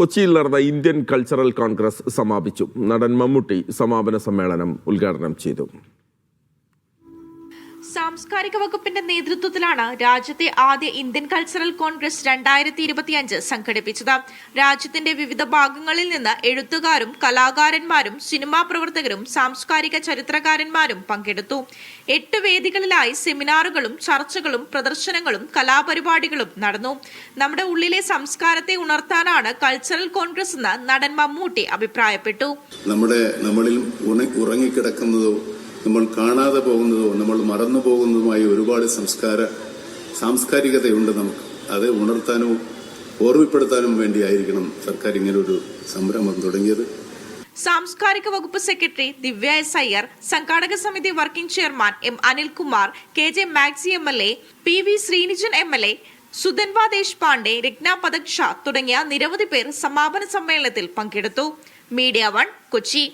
കൊച്ചിയിൽ നടന്ന Indian cultural Congress സമാപിച്ചു. നടൻ മമ്മൂട്ടി സമാപന സമ്മേളനം ഉദ്ഘാടനം ചെയ്തു. സാംസ്കാരിക വകുപ്പിന്റെ നേതൃത്വത്തിലാണ് രാജ്യത്തെ ആദ്യ ഇന്ത്യൻ കൾച്ചറൽ കോൺഗ്രസ് രണ്ടായിരത്തി ഇരുപത്തിയഞ്ച് സംഘടിപ്പിച്ചത്. രാജ്യത്തിന്റെ വിവിധ ഭാഗങ്ങളിൽ നിന്ന് എഴുത്തുകാരും കലാകാരന്മാരും സിനിമാ പ്രവർത്തകരും സാംസ്കാരിക ചരിത്രകാരന്മാരും പങ്കെടുത്തു. എട്ട് വേദികളിലായി സെമിനാറുകളും ചർച്ചകളും പ്രദർശനങ്ങളും കലാപരിപാടികളും നടന്നു. നമ്മുടെ ഉള്ളിലെ സംസ്കാരത്തെ ഉണർത്താനാണ് കൾച്ചറൽ കോൺഗ്രസ് എന്ന് നടൻ മമ്മൂട്ടി അഭിപ്രായപ്പെട്ടു. നമ്മുടെ നമ്മളിൽ ഉറങ്ങിക്കിടക്കുന്നതോ നമ്മൾ കാണാതെ പോകുന്നതോ നമ്മൾ മറന്നു പോകുന്നതുമായ ഒരുപാട് സംസ്കാര സാംസ്കാരികതയുണ്ട് നമുക്ക്. അത് ഉണർത്താനോ ഓർമ്മപ്പെടുത്താനും വേണ്ടിയായിരിക്കണം സർക്കാർ ഇങ്ങനൊരു സംരംഭം തുടങ്ങിയത്. സാംസ്കാരിക വകുപ്പ് സെക്രട്ടറി ദിവ്യ എസ് അയ്യർ സംഘാടക സമിതി working chairman M Anilkumar K J Maxi M L A P V Srinijan M L A Sudhanva Deshpande Ragna Pathak തുടങ്ങിയ നിരവധി പേർ സമാപന സമ്മേളനത്തിൽ പങ്കെടുത്തു. Media one Kochi.